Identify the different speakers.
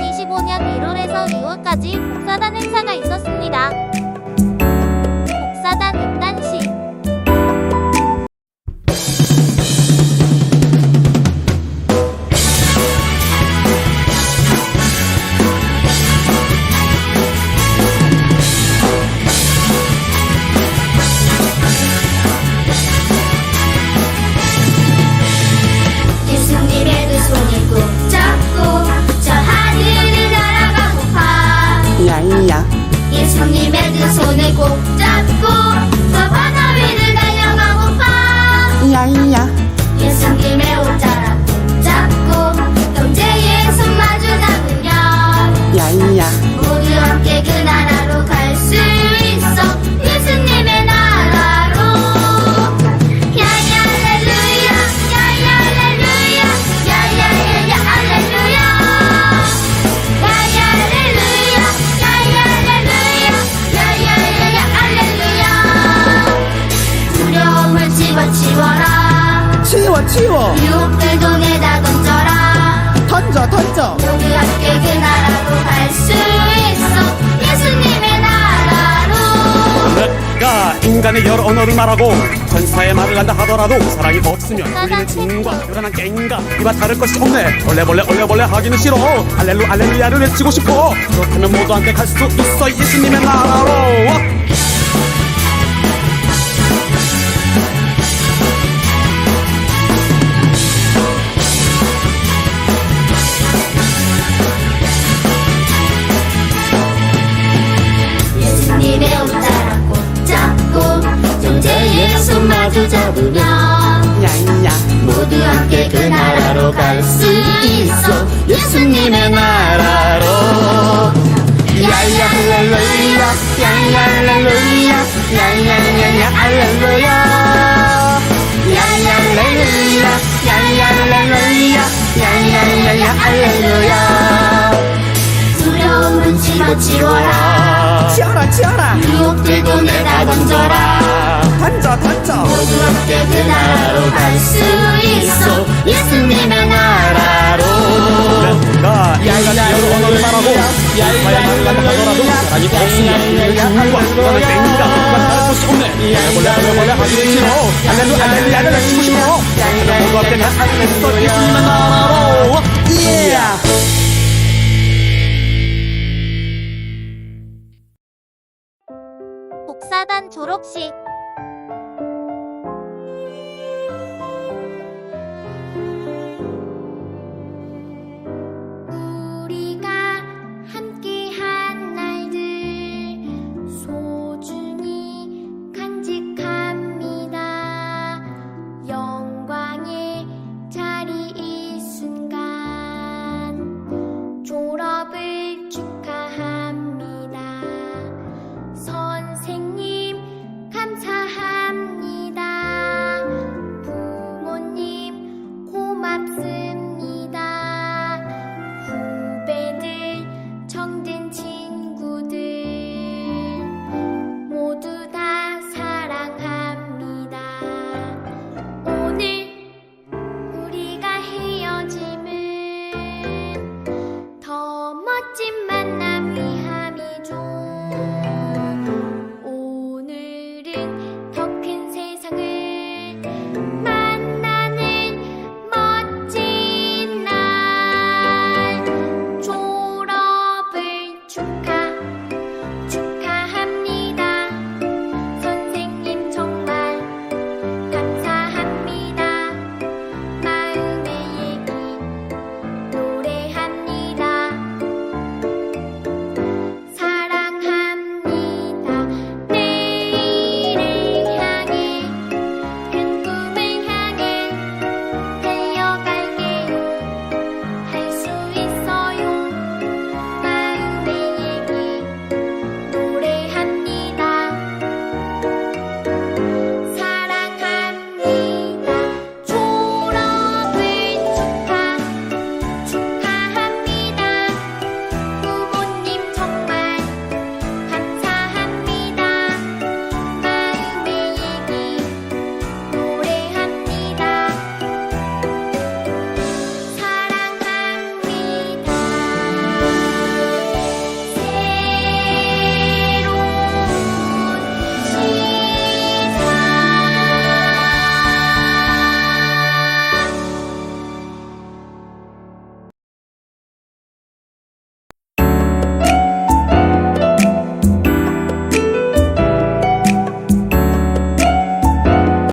Speaker 1: 2025년 1월에서 6월까지 복사단 행사가 있었습니다. 복사단
Speaker 2: 예수님의 옷자락 꼭 잡고 형제의 손 마주 잡으면
Speaker 3: 야이야
Speaker 2: 치워.
Speaker 3: 치워
Speaker 2: 내다 던져라.
Speaker 3: 던져 던져.
Speaker 2: 모두 함께 그 나라로 갈 수 있어. 예수님의 나라로.
Speaker 4: 내가 인간의 여러 언어를 말하고 천사의 말을 한다 하더라도 사랑이 없으면 우리는 진과 요란한 깽가? 이와 다를 것이 없네. 얼레벌레 얼레벌레 하기는 싫어. 알렐루 알렐루야를 외치고 싶어. 그렇다면 모두 함께 갈 수 있어. 예수님의 나라로
Speaker 2: 손 마주 잡으면
Speaker 3: 야이야
Speaker 2: 모두 함께 그 나라로 갈 수 있어. 예수님의 나라로 그 나라로 갈 수 있어. 예수님의 나라로.
Speaker 4: 내가? 인간의 여러 언어를 말하고 말을 한다 하더라도 없으면 우리는 진과 요란한 깽가 이와 다를 것이 없네. 얼레벌레 얼레벌레 하기는 싫어. 알렐루 알렐루야를 외치고 싶어. 그렇다면 모두 갈수 있어. 예수님의 나라로.
Speaker 3: 예
Speaker 1: 복사단 졸업식